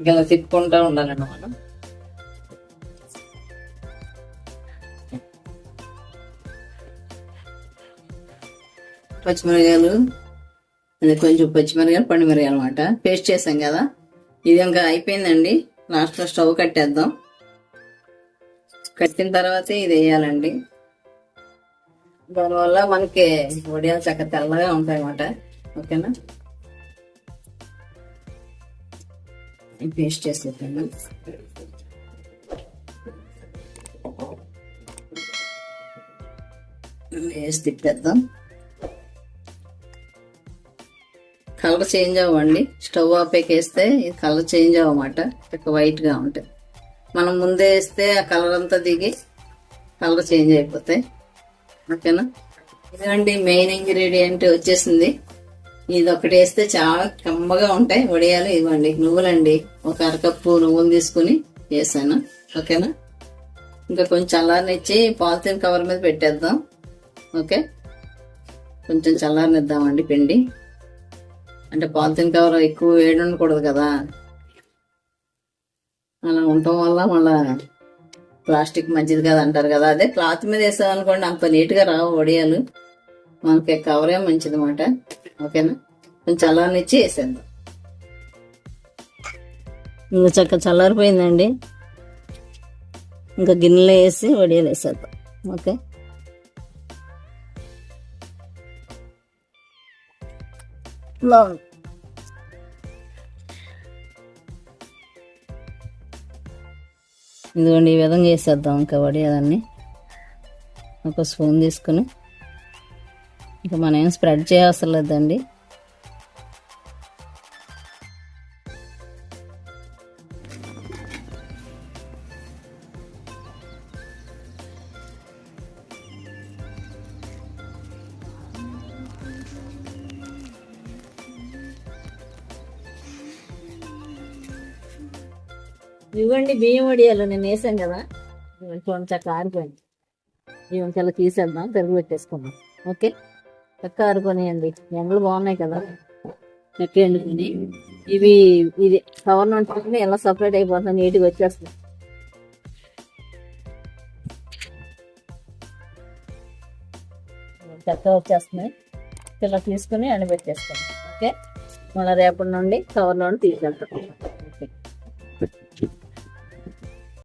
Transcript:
ఇలా తిప్పుకుంటూ ఉండాలండి మనం పచ్చిమిరకాయలు అది కొంచెం పచ్చిమిరకాయలు పండుమిరగాయలు అనమాట పేస్ట్ చేసాం కదా. ఇది ఇంకా అయిపోయిందండి. లాస్ట్లో స్టవ్ కట్టేద్దాం. కట్టిన తర్వాత ఇది వేయాలండి. దానివల్ల మనకి వడియాలు చక్క తెల్లగా ఉంటాయి అన్నమాట ఓకేనా? పేస్ట్ చేసి వేసి తిప్పేద్దాం కలర్ చేంజ్ అవ్వండి. స్టవ్ ఆపేకేస్తే ఇది కలర్ చేంజ్ అవ్వమాట. ఇక వైట్గా ఉంటుంది మనం ముందే వేస్తే ఆ కలర్ అంతా దిగి కలర్ చేంజ్ అయిపోతాయి. ఓకేనా? ఇదండి మెయిన్ ఇంగ్రీడియంట్ వచ్చేసింది. ఇది ఒకటి వేస్తే చాలా కమ్మగా ఉంటాయి. వడియాలు ఇవ్వండి. నువ్వులండి. ఒక అరకప్పు నువ్వులు తీసుకుని వేసాను. ఓకేనా? ఇంకా కొంచెం చల్లారనిచ్చి పాలిథిన్ కవర్ మీద పెట్టేద్దాం. ఓకే? కొంచెం చల్లారనిద్దామండి పిండి. అంటే పాలిథిన్ కవర్ ఎక్కువ వేడి ఉండకూడదు కదా. అలా ఉండటం వల్ల మళ్ళా ప్లాస్టిక్ మంచిది కదా అంటారు కదా. అదే క్లాత్ మీద వేసామనుకోండి అంత నీట్గా రావు వడియాలు. మనకి కవరే మంచిది అనమాట ఓకేనా? కొంచెం చల్లారనిచ్చి వేసేద్దాం. ఇంకా చక్క చల్లారిపోయిందండి. ఇంకా గిన్నెలో వేసి వడియాలు వేసేద్దాం. ఓకే? ఇదిగోండి ఈ విధంగా వేసేద్దాం ఇంకా వడియాలన్నీ. ఒక స్పూన్ తీసుకుని ఇక మనం ఏం స్ప్రెడ్ చేయవసరం లేదండి. ఇవ్వండి బియ్యం వడియాలు నేను వేసాను కదా. ఇవి కొంచెం కారిపోయింది ఇవి తీసేద్దాం పెరుగు పెట్టేసుకుందాం. ఓకే? చక్క ఆరిపోయినాయండి ఎండలు బాగున్నాయి కదా. చక్క ఎండుకుని. ఇవి ఇది కవర్ నుండి ఎలా సపరేట్ అయిపోతుంది నీట్గా వచ్చేస్తుంది. చక్క వచ్చేస్తున్నాయి ఇలా తీసుకుని ఎండబెట్టేసుకుందాం ఓకే? మళ్ళీ రేపటి నుండి కవర్ నుండి తీసుకెళ్తాం.